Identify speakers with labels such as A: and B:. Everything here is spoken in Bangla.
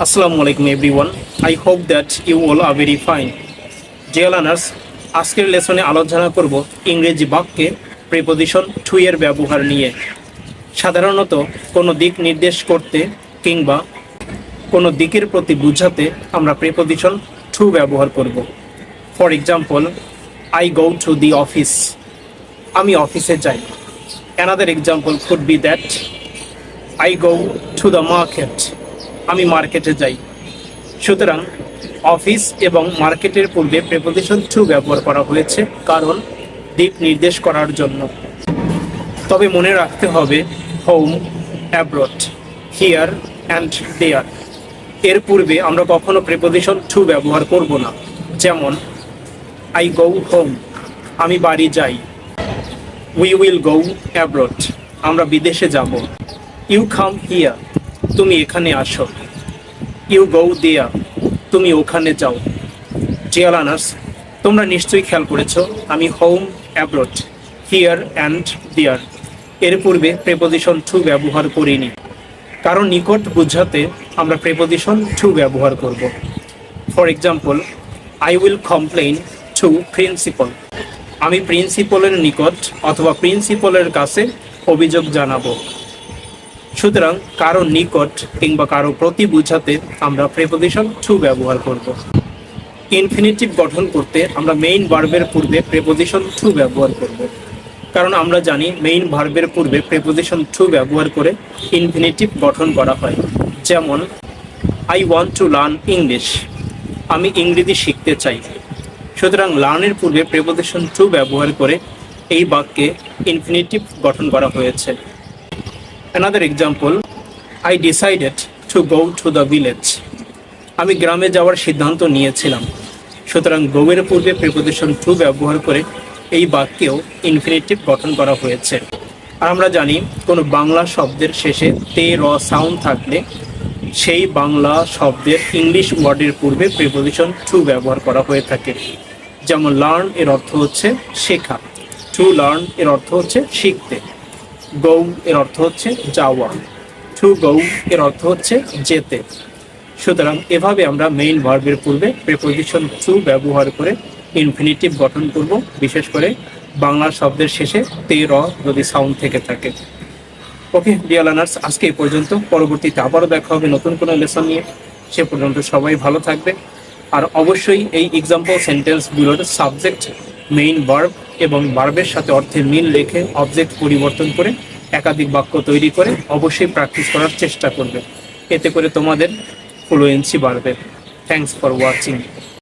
A: Alaikum everyone. I hope that you all are very fine. Dear learners, আজকের লেসনে আলোচনা করব ইংরেজি বাক্যে প্রিপোজিশন এর ব্যবহার নিয়ে। সাধারণত কোনো দিক নির্দেশ করতে কিংবা কোনো দিকের প্রতি বুঝাতে আমরা প্রিপোজিশন টু ব্যবহার করব। For example I go to the office আমি অফিসে যাই। Another example could be that I go to the market আমি মার্কেটে যাই। সুতরাং অফিস এবং মার্কেটের পূর্বে প্রেপোজিশন টু ব্যবহার করা হয়েছে, কারণ দিক নির্দেশ করার জন্য। তবে মনে রাখতে হবে, home, abroad, here and there. এর পূর্বে আমরা কখনো প্রেপোজিশন টু ব্যবহার করব না। যেমন, আই গো হোম, আমি বাড়ি যাই। উই উইল গো অ্যাব্রড, আমরা বিদেশে যাব। You come here. তুমি এখানে আসো। ইউ গৌ দেয়া, তুমি ওখানে যাও। জিয়ালানার্স তোমরা নিশ্চয়ই খেয়াল করেছ, আমি হোম অ্যাব্রড হিয়ার অ্যান্ড দিয়ার এর পূর্বে প্রেপোজিশন টু ব্যবহার করিনি। কারণ নিকট বোঝাতে আমরা প্রেপোজিশন টু ব্যবহার করব। For example I will complain to principal আমি প্রিন্সিপালের নিকট অথবা প্রিন্সিপালের কাছে অভিযোগ জানাব। সুতরাং কারও নিকট কিংবা কারও প্রতি বুঝাতে আমরা প্রেপোজিশন টু ব্যবহার করব। ইনফিনিটিভ গঠন করতে আমরা মেইন ভার্বের পূর্বে প্রেপোজিশন টু ব্যবহার করব। কারণ আমরা জানি মেইন ভার্বের পূর্বে প্রেপোজিশন টু ব্যবহার করে ইনফিনিটিভ গঠন করা হয়। যেমন I want to learn English আমি ইংরেজি শিখতে চাই। সুতরাং লার্নের পূর্বে প্রেপোজিশন টু ব্যবহার করে এই বাক্যে ইনফিনিটিভ গঠন করা হয়েছে। Another example I decided to go to the village আমি গ্রামে যাওয়ার সিদ্ধান্ত নিয়েছিলাম। সুতরাং গোয়ের পূর্বে প্রিপোজিশন টু ব্যবহার করে এই বাক্যেও ইনফিনিটিভ গঠন করা হয়েছে। আর আমরা জানি, কোনো বাংলা শব্দের শেষে তে, র সাউন্ড থাকলে সেই বাংলা শব্দের ইংলিশ ওয়ার্ডের পূর্বে প্রিপোজিশন টু ব্যবহার করা হয়ে থাকে। যেমন লার্ন এর অর্থ হচ্ছে শেখা। টু লার্ন এর অর্থ হচ্ছে শিখতে। গৌ এর অর্থ হচ্ছে যাওয়া। টু গৌ এর অর্থ হচ্ছে যেতে। সুতরাং এভাবে আমরা মেইন ভার্বের পূর্বে প্রেপোজিশন টু ব্যবহার করে ইনফিনিটিভ গঠন করব, বিশেষ করে বাংলা শব্দের শেষে তে, র যদি সাউন্ড থেকে থাকে। ওকে ডিয়ার লার্নার্স আজকে এই পর্যন্ত। পরবর্তীতে আবারও দেখা হবে নতুন কোনো লেসন নিয়ে। সে পর্যন্ত সবাই ভালো থাকবে। আর অবশ্যই এই এক্সাম্পল সেন্টেন্সগুলোর সাবজেক্ট মেইন ভার্ব এবং বার্বের সাথে অর্থের মিল রেখে অবজেক্ট পরিবর্তন করে একাধিক বাক্য তৈরি করে অবশ্যই প্র্যাকটিস করার চেষ্টা করবে। এতে করে তোমাদের ফ্লুয়েন্সি বাড়বে। Thanks for watching